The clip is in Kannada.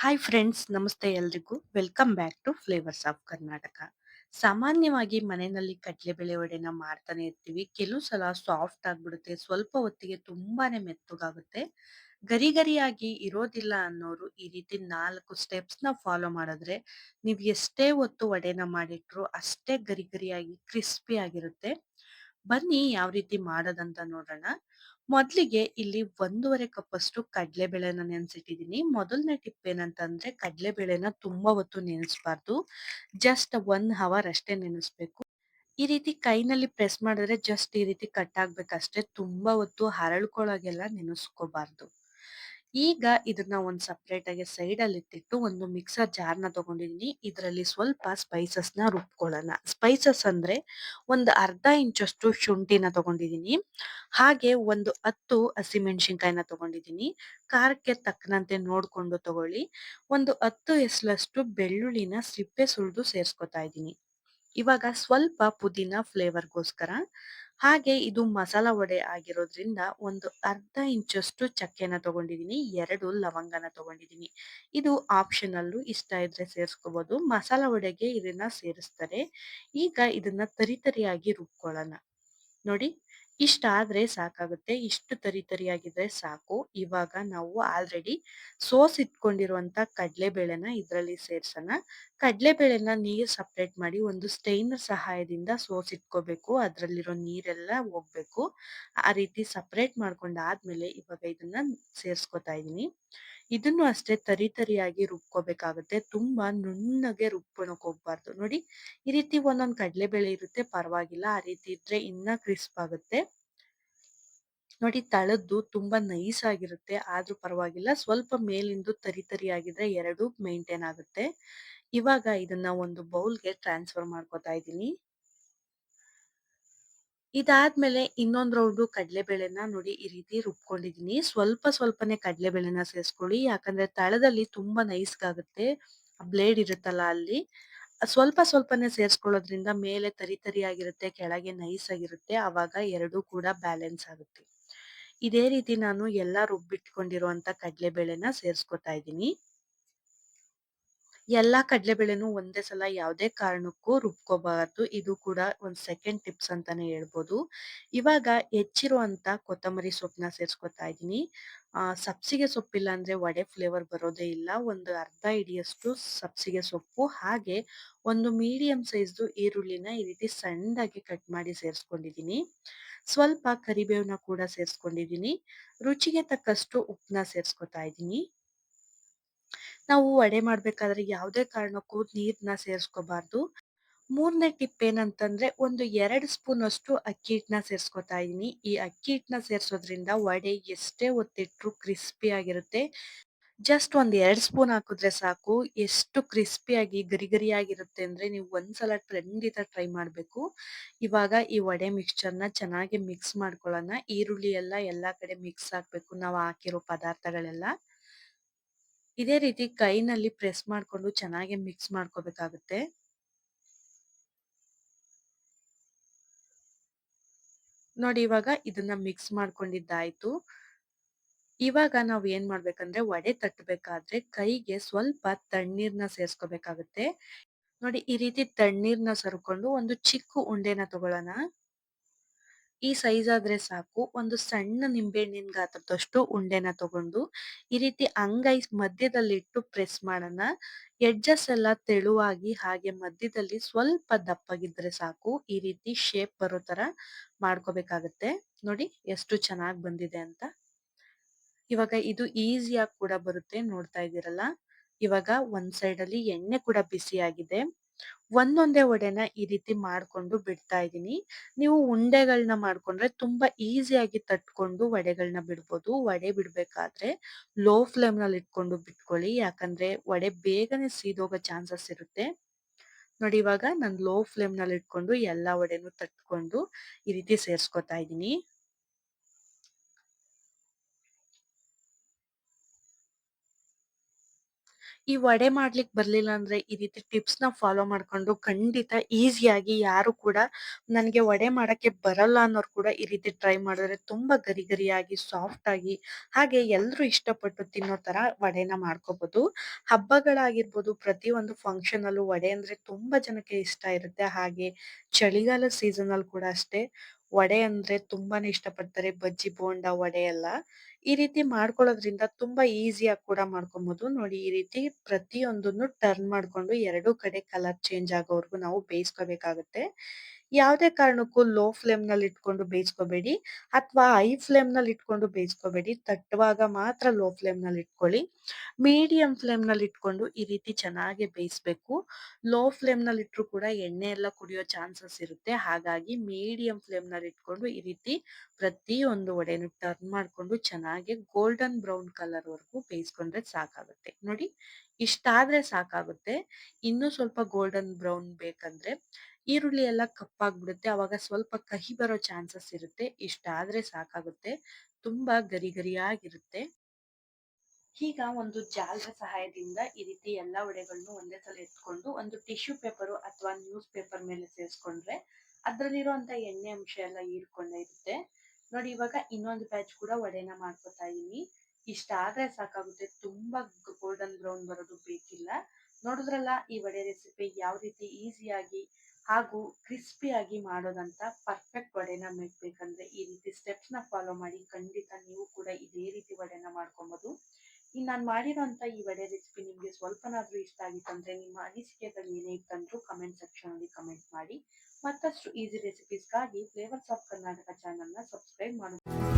ಹಾಯ್ ಫ್ರೆಂಡ್ಸ್ ನಮಸ್ತೆ ಎಲ್ರಿಗೂ. Welcome back to flavours of Karnataka ಸಾಮಾನ್ಯವಾಗಿ ಮನೆಯಲ್ಲಿ ಕಡಲೆಬೇಳೆ ಒಡೆನ ಮಾಡ್ತಾನೆ ಇರ್ತೀವಿ. ಕೆಲವು ಸಲ ಸಾಫ್ಟ್ ಆಗ್ಬಿಡುತ್ತೆ, ಸ್ವಲ್ಪ ಹೊತ್ತಿಗೆ ತುಂಬಾನೇ ಮೆತ್ತಗಾಗುತ್ತೆ. ಗರಿ ಗರಿಯಾಗಿ ಇರೋದಿಲ್ಲ ಅನ್ನೋರು ಈ ರೀತಿ ನಾಲ್ಕು ಸ್ಟೆಪ್ಸ್ನ ಫಾಲೋ ಮಾಡಿದ್ರೆ ನೀವು ಎಷ್ಟೇ ಹೊತ್ತು ಒಡೆನ ಮಾಡಿಟ್ರು ಅಷ್ಟೇ ಗರಿ ಗರಿಯಾಗಿ ಕ್ರಿಸ್ಪಿ ಆಗಿರುತ್ತೆ. ಬನ್ನಿ, ಯಾವ ರೀತಿ ಮಾಡೋದಂತ ನೋಡೋಣ. ಮೊದ್ಲಿಗೆ ಇಲ್ಲಿ ಒಂದೂವರೆ ಕಪ್ ಅಷ್ಟು ಕಡಲೆಬೇಳೆನ ನೆನ್ಸಿಟ್ಟಿದೀನಿ ಮೊದಲನೇ ಟಿಪ್ ಏನಂತಂದ್ರೆ, ಕಡಲೆಬೇಳೆನ ತುಂಬಾ ಹೊತ್ತು ನೆನೆಸ್ಬಾರ್ದು. ಜಸ್ಟ್ ಒನ್ ಅವರ್ ಅಷ್ಟೇ ನೆನೆಸ್ಬೇಕು. ಈ ರೀತಿ ಕೈನಲ್ಲಿ ಪ್ರೆಸ್ ಮಾಡಿದ್ರೆ ಜಸ್ಟ್ ಈ ರೀತಿ ಕಟ್ ಆಗ್ಬೇಕಷ್ಟೇ. ತುಂಬಾ ಹೊತ್ತು ಹರಳ್ಕೊಳಗೆಲ್ಲ ನೆನೆಸ್ಕೋಬಾರ್ದು. ಈಗ ಇದನ್ನ ಒಂದು ಸಪ್ರೇಟ್ ಆಗಿ ಸೈಡ್ ಅಲ್ಲಿ ಇಟ್ಟಿಟ್ಟು ಒಂದು ಮಿಕ್ಸರ್ ಜಾರ್ನ ತಗೊಂಡಿದೀನಿ. ಇದರಲ್ಲಿ ಸ್ವಲ್ಪ ಸ್ಪೈಸಸ್ನ ರುಬ್ಕೊಳ್ಳೋಣ. ಸ್ಪೈಸಸ್ ಅಂದ್ರೆ ಒಂದು ಅರ್ಧ ಇಂಚಷ್ಟು ಶುಂಠಿನ ತಗೊಂಡಿದೀನಿ. ಹಾಗೆ ಒಂದು ಹತ್ತು ಹಸಿಮೆಣಸಿನ್ಕಾಯಿನ ತಗೊಂಡಿದೀನಿ. ಖಾರಕ್ಕೆ ತಕ್ಕನಂತೆ ನೋಡ್ಕೊಂಡು ತಗೊಳ್ಳಿ. ಒಂದು ಹತ್ತು ಎಸ್ಲಷ್ಟು ಬೆಳ್ಳುಳ್ಳಿನ ಸಿಪ್ಪೆ ಸುಳಿದು ಸೇರ್ಸ್ಕೊತಾ ಇದ್ದೀನಿ ಇವಾಗ ಸ್ವಲ್ಪ ಪುದೀನ ಫ್ಲೇವರ್ಗೋಸ್ಕರ ಹಾಗೆ ಇದು ಮಸಾಲ ವಡೆ ಆಗಿರೋದ್ರಿಂದ ಒಂದು ಅರ್ಧ ಇಂಚಷ್ಟು ಚಕ್ಕೆನ ತಗೊಂಡಿದ್ದೀನಿ, ಎರಡು ಲವಂಗನ ತಗೊಂಡಿದ್ದೀನಿ. ಇದು ಆಪ್ಷನಲ್ಲು ಇಷ್ಟ ಇದ್ರೆ ಸೇರಿಸ್ಕೋಬಹುದು ಮಸಾಲ ವಡೆಗೆ ಇದನ್ನ ಸೇರಿಸ್ತಾರೆ. ಈಗ ಇದನ್ನ ತರಿತರಿಯಾಗಿ ರುಬ್ಕೊಳ್ಳೋಣ. ನೋಡಿ. ಇಷ್ಟಾದ್ರೆ ಸಾಕಾಗುತ್ತೆ, ಇಷ್ಟು ತರಿ ಆಗಿದ್ರೆ ಸಾಕು. ಇವಾಗ ನಾವು ಆಲ್ರೆಡಿ ಸೋಸ್ ಇಟ್ಕೊಂಡಿರುವಂತ ಕಡಲೆಬೇಳೆನ ಇದರಲ್ಲಿ ಸೇರ್ಸೋಣ. ಕಡಲೆಬೇಳೆನ ನೀರ್ ಸಪ್ರೇಟ್ ಮಾಡಿ ಒಂದು ಸ್ಟೈನರ್ ಸಹಾಯದಿಂದ ಸೋಸ್ ಇಟ್ಕೋಬೇಕು. ಅದ್ರಲ್ಲಿರೋ ನೀರೆಲ್ಲ ಹೋಗ್ಬೇಕು. ಆ ರೀತಿ ಸಪ್ರೇಟ್ ಮಾಡ್ಕೊಂಡಾದ್ಮೇಲೆ ಇವಾಗ ಇದನ್ನ ಸೇರ್ಸ್ಕೊತಾ ಇದೀನಿ ಇದನ್ನು ಅಷ್ಟೇ ತರಿ ತರಿಯಾಗಿ ರುಬ್ಕೋಬೇಕಾಗುತ್ತೆ. ತುಂಬಾ ನುಣ್ಣಗೆ ರುಬ್ಕೊಳಕ್ ಹೋಗ್ಬಾರ್ದು. ನೋಡಿ, ಈ ರೀತಿ ಒಂದೊಂದ್ ಕಡಲೆಬೇಳೆ ಇರುತ್ತೆ, ಪರವಾಗಿಲ್ಲ. ಆ ರೀತಿ ಇದ್ರೆ ಇನ್ನ ಕ್ರಿಸ್ಪ್ ಆಗುತ್ತೆ. ನೋಡಿ, ತಳದ್ದು ತುಂಬಾ ನೈಸ್ ಆಗಿರುತ್ತೆ. ಆದ್ರೂ ಪರವಾಗಿಲ್ಲ. ಸ್ವಲ್ಪ ಮೇಲಿಂದು ತರಿ ತರಿ ಆಗಿದ್ರೆ ಎರಡು ಮೇಂಟೈನ್ ಆಗುತ್ತೆ. ಇವಾಗ ಇದನ್ನ ಒಂದು ಬೌಲ್ಗೆ ಟ್ರಾನ್ಸ್ಫರ್ ಮಾಡ್ಕೋತಾ ಇದ್ದೀನಿ. ಇದಾದ್ಮೇಲೆ ಇನ್ನೊಂದ್ ರೌಂಡು ಕಡಲೆಬೇಳೆನ ನೋಡಿ ಈ ರೀತಿ ರುಬ್ಕೊಂಡಿದೀನಿ. ಸ್ವಲ್ಪ ಸ್ವಲ್ಪನೇ ಕಡಲೆಬೇಳೆನ ಸೇರಿಸ್ಕೊಳ್ಳಿ. ಯಾಕಂದ್ರೆ ತಳದಲ್ಲಿ ತುಂಬಾ ನೈಸ್ಗಾಗುತ್ತೆ ಬ್ಲೇಡ್ ಇರುತ್ತಲ್ಲ ಅಲ್ಲಿ. ಸ್ವಲ್ಪ ಸ್ವಲ್ಪನೇ ಸೇರಿಸ್ಕೊಳ್ಳೋದ್ರಿಂದ ಮೇಲೆ ತರಿ ಆಗಿರುತ್ತೆ ಕೆಳಗೆ ನೈಸ್ ಆಗಿರುತ್ತೆ. ಅವಾಗ ಎರಡೂ ಕೂಡ ಬ್ಯಾಲೆನ್ಸ್ ಆಗುತ್ತೆ. ಇದೇ ರೀತಿ ನಾನು ಎಲ್ಲಾ ರುಬ್ಬಿಟ್ಕೊಂಡಿರುವಂತ ಕಡಲೆಬೇಳೆನ ಸೇರಿಸ್ಕೊತಾ ಇದ್ದೀನಿ. ಎಲ್ಲಾ ಕಡ್ಲೆಬೇಳೆನು ಒಂದೇ ಸಲ ಯಾವುದೇ ಕಾರಣಕ್ಕೂ ರುಬ್ಕೋಬಾರ್ದು. ಇದು ಕೂಡ ಒಂದ್ ಸೆಕೆಂಡ್ ಟಿಪ್ಸ್ ಅಂತಾನೆ ಹೇಳ್ಬೋದು. ಇವಾಗ ಹೆಚ್ಚಿರುವಂತ ಕೊತ್ತಂಬರಿ ಸೊಪ್ಪನ್ನ ಸೇರ್ಸ್ಕೊತಾ ಇದ್ದೀನಿ. ಆ, ಸಬ್ಸಿಗೆ ಸೊಪ್ಪಿಲ್ಲ ಅಂದ್ರೆ ವಡೆ ಫ್ಲೇವರ್ ಬರೋದೇ ಇಲ್ಲ. ಒಂದು ಅರ್ಧ ಹಿಡಿಯಷ್ಟು ಸಬ್ಸಿಗೆ ಸೊಪ್ಪು, ಹಾಗೆ ಒಂದು ಮೀಡಿಯಂ ಸೈಜ್ದು ಈರುಳ್ಳಿನ ಈ ರೀತಿ ಸಣ್ಣದಾಗಿ ಕಟ್ ಮಾಡಿ ಸೇರಿಸ್ಕೊಂಡಿದ್ದೀನಿ. ಸ್ವಲ್ಪ ಕರಿಬೇವನ್ನ ಕೂಡ ಸೇರಿಸ್ಕೊಂಡಿದ್ದೀನಿ. ರುಚಿಗೆ ತಕ್ಕಷ್ಟು ಉಪ್ಪನ್ನ ಸೇರಿಸ್ಕೊತಾ ಇದ್ದೀನಿ. ನಾವು ವಡೆ ಮಾಡ್ಬೇಕಾದ್ರೆ ಯಾವುದೇ ಕಾರಣಕ್ಕೂ ನೀರನ್ನ ಸೇರಿಸ್ಕೋಬಾರ್ದು. ಮೂರನೇ ಟಿಪ್ ಏನಂತಂದ್ರೆ ಒಂದು ಎರಡು ಸ್ಪೂನ್ ಅಷ್ಟು ಅಕ್ಕಿ ಹಿಟ್ಟನ್ನ ಸೇರಿಸ್ಕೊತಾ ಇದ್ದೀನಿ ಈ ಅಕ್ಕಿ ಹಿಟ್ಟನ್ನ ಸೇರಿಸೋದ್ರಿಂದ ವಡೆ ಎಷ್ಟೇ ಒತ್ತಿಟ್ರು ಕ್ರಿಸ್ಪಿ ಆಗಿರುತ್ತೆ. ಜಸ್ಟ್ ಒಂದು ಎರಡು ಸ್ಪೂನ್ ಹಾಕಿದ್ರೆ ಸಾಕು. ಎಷ್ಟು ಕ್ರಿಸ್ಪಿಯಾಗಿ ಗರಿ ಗರಿಯಾಗಿರುತ್ತೆ ಅಂದ್ರೆ ನೀವು ಒಂದ್ಸಲ ಖಂಡಿತ ಟ್ರೈ ಮಾಡಬೇಕು. ಇವಾಗ ಈ ವಡೆ ಮಿಕ್ಸ್ಚರ್ನ ಚೆನ್ನಾಗಿ ಮಿಕ್ಸ್ ಮಾಡ್ಕೊಳ್ಳೋಣ. ಈರುಳ್ಳಿ ಎಲ್ಲ ಎಲ್ಲ ಕಡೆ ಮಿಕ್ಸ್ ಆಗ್ಬೇಕು. ನಾವು ಹಾಕಿರೋ ಪದಾರ್ಥಗಳೆಲ್ಲ. ಇದೇ ರೀತಿ ಕೈನಲ್ಲಿ ಪ್ರೆಸ್ ಮಾಡ್ಕೊಂಡು ಚೆನ್ನಾಗಿ ಮಿಕ್ಸ್ ಮಾಡ್ಕೋಬೇಕಾಗುತ್ತೆ. ನೋಡಿ ಇವಾಗ ಇದನ್ನ ಮಿಕ್ಸ್ ಮಾಡ್ಕೊಂಡಿದ್ದಾಯ್ತು. ಇವಾಗ ನಾವು ಏನ್ ಮಾಡ್ಬೇಕಂದ್ರೆ ವಡೆ ತಟ್ಟಬೇಕಾದ್ರೆ ಕೈಗೆ ಸ್ವಲ್ಪ ತಣ್ಣೀರ್ನ ಸೇರ್ಸ್ಕೋಬೇಕಾಗುತ್ತೆ. ನೋಡಿ ಈ ರೀತಿ ತಣ್ಣೀರ್ನ ಸರ್ಕೊಂಡು ಒಂದು ಚಿಕ್ಕ ಉಂಡೆನ ತಗೊಳ್ಳೋಣ. ಈ ಸೈಜ್ ಆದ್ರೆ ಸಾಕು. ಒಂದು ಸಣ್ಣ ನಿಂಬೆಹಣ್ಣಿನ ಗಾತ್ರದಷ್ಟು ಉಂಡೆನ ತಗೊಂಡು, ಈ ರೀತಿ ಅಂಗೈ ಮಧ್ಯದಲ್ಲಿ ಇಟ್ಟು ಪ್ರೆಸ್ ಮಾಡೋಣ. ಎಡ್ಜಸ್ ಎಲ್ಲ ತೆಳುವಾಗಿ ಹಾಗೆ ಮಧ್ಯದಲ್ಲಿ ಸ್ವಲ್ಪ ದಪ್ಪಗಿದ್ರೆ ಸಾಕು. ಈ ರೀತಿ ಶೇಪ್ ಬರೋ ತರ ಮಾಡ್ಕೋಬೇಕಾಗತ್ತೆ. ನೋಡಿ ಎಷ್ಟು ಚೆನ್ನಾಗಿ ಬಂದಿದೆ ಅಂತ. ಇವಾಗ ಇದು ಈಸಿಯಾಗಿ ಕೂಡ ಬರುತ್ತೆ ನೋಡ್ತಾ ಇದ್ದೀರಲ್ಲ. ಇವಾಗ ಒಂದ್ ಸೈಡ್ ಅಲ್ಲಿ ಎಣ್ಣೆ ಕೂಡ ಬಿಸಿ ಆಗಿದೆ ಒಂದೊಂದೇ ವಡೆನ ಈ ರೀತಿ ಮಾಡ್ಕೊಂಡು ಬಿಡ್ತಾ ಇದ್ದೀನಿ. ನೀವು ಉಂಡೆಗಳನ್ನ ಮಾಡ್ಕೊಂಡ್ರೆ ತುಂಬಾ ಈಸಿಯಾಗಿ ತಟ್ಕೊಂಡು ವಡೆಗಳನ್ನ ಬಿಡ್ಬೋದು. ವಡೆ ಬಿಡ್ಬೇಕಾದ್ರೆ ಲೋ ಫ್ಲೇಮ್ನಲ್ಲಿ ಇಟ್ಕೊಂಡು ಬಿಟ್ಕೊಳ್ಳಿ. ಯಾಕಂದ್ರೆ ವಡೆ ಬೇಗನೆ ಸೀದೋಗೋ ಚಾನ್ಸಸ್ ಇರುತ್ತೆ. ನೋಡಿ, ಇವಾಗ ನಾನು ಲೋ ಫ್ಲೇಮ್ನಲ್ಲಿ ಇಟ್ಕೊಂಡು ಎಲ್ಲಾ ವಡೆನೂ ತಟ್ಕೊಂಡು ಈ ರೀತಿ ಸೇರ್ಸ್ಕೊತಾ ಇದ್ದೀನಿ. ಈ ವಡೆ ಮಾಡ್ಲಿಕ್ಕೆ ಬರ್ಲಿಲ್ಲ ಅಂದ್ರೆ ಈ ರೀತಿ ಟಿಪ್ಸ್ನ ಫಾಲೋ ಮಾಡ್ಕೊಂಡು ಖಂಡಿತ ಈಸಿಯಾಗಿ ಯಾರು ಕೂಡ ನನಗೆ ವಡೆ ಮಾಡಕ್ಕೆ ಬರಲ್ಲ ಅನ್ನೋರು ಕೂಡ ಈ ರೀತಿ ಟ್ರೈ ಮಾಡಿದ್ರೆ ತುಂಬಾ ಗರಿ ಗರಿಯಾಗಿ ಸಾಫ್ಟ್ ಆಗಿ ಹಾಗೆ ಎಲ್ರು ಇಷ್ಟಪಟ್ಟು ತಿನ್ನೋ ತರ ವಡೆನ ಮಾಡ್ಕೋಬಹುದು. ಹಬ್ಬಗಳಾಗಿರ್ಬೋದು ಒಂದು ಫಂಕ್ಷನ್ ಅಲ್ಲೂ ವಡೆ ಅಂದ್ರೆ ತುಂಬಾ ಜನಕ್ಕೆ ಇಷ್ಟ ಇರುತ್ತೆ. ಹಾಗೆ ಚಳಿಗಾಲ ಸೀಸನ್ ಅಲ್ಲಿ ಕೂಡ ಅಷ್ಟೇ ವಡೆ ಅಂದ್ರೆ ತುಂಬಾನೇ ಇಷ್ಟಪಡ್ತಾರೆ. ಬಜ್ಜಿ, ಬೋಂಡ, ವಡೆ ಎಲ್ಲ. ಈ ರೀತಿ ಮಾಡ್ಕೊಳ್ಳೋದ್ರಿಂದ ತುಂಬಾ ಈಸಿಯಾಗಿ ಕೂಡ ಮಾಡ್ಕೊಬಹುದು. ನೋಡಿ, ಈ ರೀತಿ ಪ್ರತಿಯೊಂದನ್ನು ಟರ್ನ್ ಮಾಡ್ಕೊಂಡು ಎರಡು ಕಡೆ ಕಲರ್ ಚೇಂಜ್ ಆಗೋವರೆಗೂ ನಾವು ಬೇಯಿಸ್ಕೋಬೇಕಾಗುತ್ತೆ. ಯಾವುದೇ ಕಾರಣಕ್ಕೂ ಲೋ ಫ್ಲೇಮ್ನಲ್ಲಿ ಇಟ್ಕೊಂಡು ಬೇಯಿಸ್ಕೋಬೇಡಿ ಅಥವಾ ಹೈ ಫ್ಲೇಮ್‌ನಲ್ಲಿ ಇಟ್ಕೊಂಡು ಬೇಯಿಸ್ಕೋಬೇಡಿ. ತಟ್ಟುವಾಗ ಮಾತ್ರ ಲೋ ಫ್ಲೇಮ್‌ನಲ್ಲಿ ಇಟ್ಕೊಳ್ಳಿ. ಮೀಡಿಯಂ ಫ್ಲೇಮ್‌ನಲ್ಲಿ ಇಟ್ಕೊಂಡು ಈ ರೀತಿ ಚೆನ್ನಾಗಿ ಬೇಯಿಸ್ಬೇಕು. ಲೋ ಫ್ಲೇಮ್‌ನಲ್ಲಿ ಇಟ್ರು ಕೂಡ ಎಣ್ಣೆ ಎಲ್ಲ ಕುಡಿಯೋ ಚಾನ್ಸಸ್ ಇರುತ್ತೆ. ಹಾಗಾಗಿ ಮೀಡಿಯಂ ಫ್ಲೇಮ್‌ನಲ್ಲಿ ಇಟ್ಕೊಂಡು ಈ ರೀತಿ ಪ್ರತಿಯೊಂದು ವಡೆನು ಟರ್ನ್ ಮಾಡ್ಕೊಂಡು ಚೆನ್ನಾಗಿ ಗೋಲ್ಡನ್ ಬ್ರೌನ್ ಕಲರ್ ವರೆಗೂ ಬೇಯಿಸ್ಕೊಂಡ್ರೆ ಸಾಕಾಗುತ್ತೆ. ನೋಡಿ ಇಷ್ಟಾದ್ರೆ ಸಾಕಾಗುತ್ತೆ. ಇನ್ನೂ ಸ್ವಲ್ಪ ಗೋಲ್ಡನ್ ಬ್ರೌನ್ ಬೇಕಂದ್ರೆ ಈರುಳ್ಳಿ ಎಲ್ಲ ಕಪ್ಪಾಗ್ಬಿಡುತ್ತೆ. ಅವಾಗ ಸ್ವಲ್ಪ ಕಹಿ ಬರೋ ಚಾನ್ಸಸ್ ಇರುತ್ತೆ. ಇಷ್ಟಾದ್ರೆ ಸಾಕಾಗುತ್ತೆ. ತುಂಬಾ ಗರಿ ಗರಿಯಾಗಿರುತ್ತೆ. ಈಗ ಒಂದು ಜಾಲದ ಸಹಾಯದಿಂದ ಈ ರೀತಿ ಎಲ್ಲ ವಡೆಗಳನ್ನು ಒಂದೇ ಸಲ ಎತ್ಕೊಂಡು ಒಂದು ಟಿಶ್ಯೂ ಪೇಪರ್ ಅಥವಾ ನ್ಯೂಸ್ ಪೇಪರ್ ಮೇಲೆ ಸೇರಿಸ್ಕೊಂಡ್ರೆ ಅದ್ರಲ್ಲಿರುವಂತ ಎಣ್ಣೆ ಅಂಶ ಎಲ್ಲ ಹೀರ್ಕೊಂಡೇ ಇರುತ್ತೆ. ನೋಡಿ, ಇವಾಗ ಇನ್ನೊಂದು ಬ್ಯಾಚ್ ಕೂಡ ಒಡೆನ ಮಾಡ್ಕೊತಾ ಇದೀನಿ. ಇಷ್ಟ ಆದ್ರೆ ಸಾಕಾಗುತ್ತೆ. ತುಂಬಾ ಗೋಲ್ಡನ್ ಬ್ರೌನ್ ಬರೋದು ಬೇಕಿಲ್ಲ. ನೋಡಿದ್ರಲ್ಲ ಈ ವಡೆ ರೆಸಿಪಿ ಯಾವ ರೀತಿ ಈಸಿಯಾಗಿ ಹಾಗೂ ಕ್ರಿಸ್ಪಿಯಾಗಿ ಮಾಡೋದಂತ ಪರ್ಫೆಕ್ಟ್ ವಡೆನ ಮೆಡ್ಬೇಕಂದ್ರೆ ಈ ರೀತಿ ಸ್ಟೆಪ್ಸ್ನ ಫಾಲೋ ಮಾಡಿ ಖಂಡಿತ ನೀವು ಕೂಡ ಇದೇ ರೀತಿ ವಡೆನ ಮಾಡ್ಕೊಬಹುದು. ಈ ನಾನು ಮಾಡಿರೋಂತ ಈ ವಡೆ ರೆಸಿಪಿ ನಿಮ್ಗೆ ಸ್ವಲ್ಪನಾದ್ರೂ ಇಷ್ಟ ಆಗಿತ್ತಂದ್ರೆ ನಿಮ್ಮ ಅನಿಸಿಕೆಗಳು ಏನೇ ಇತ್ತಂದ್ರು ಕಮೆಂಟ್ ಸೆಕ್ಷನ್ ಅಲ್ಲಿ ಕಮೆಂಟ್ ಮಾಡಿ. ಮತ್ತಷ್ಟು ಈಸಿ ರೆಸಿಪೀಸ್‌ಗಾಗಿ ಫ್ಲೇವರ್ಸ್ ಆಫ್ ಕರ್ನಾಟಕ ಚಾನೆಲ್‌ನ ಸಬ್ಸ್ಕ್ರೈಬ್ ಮಾಡು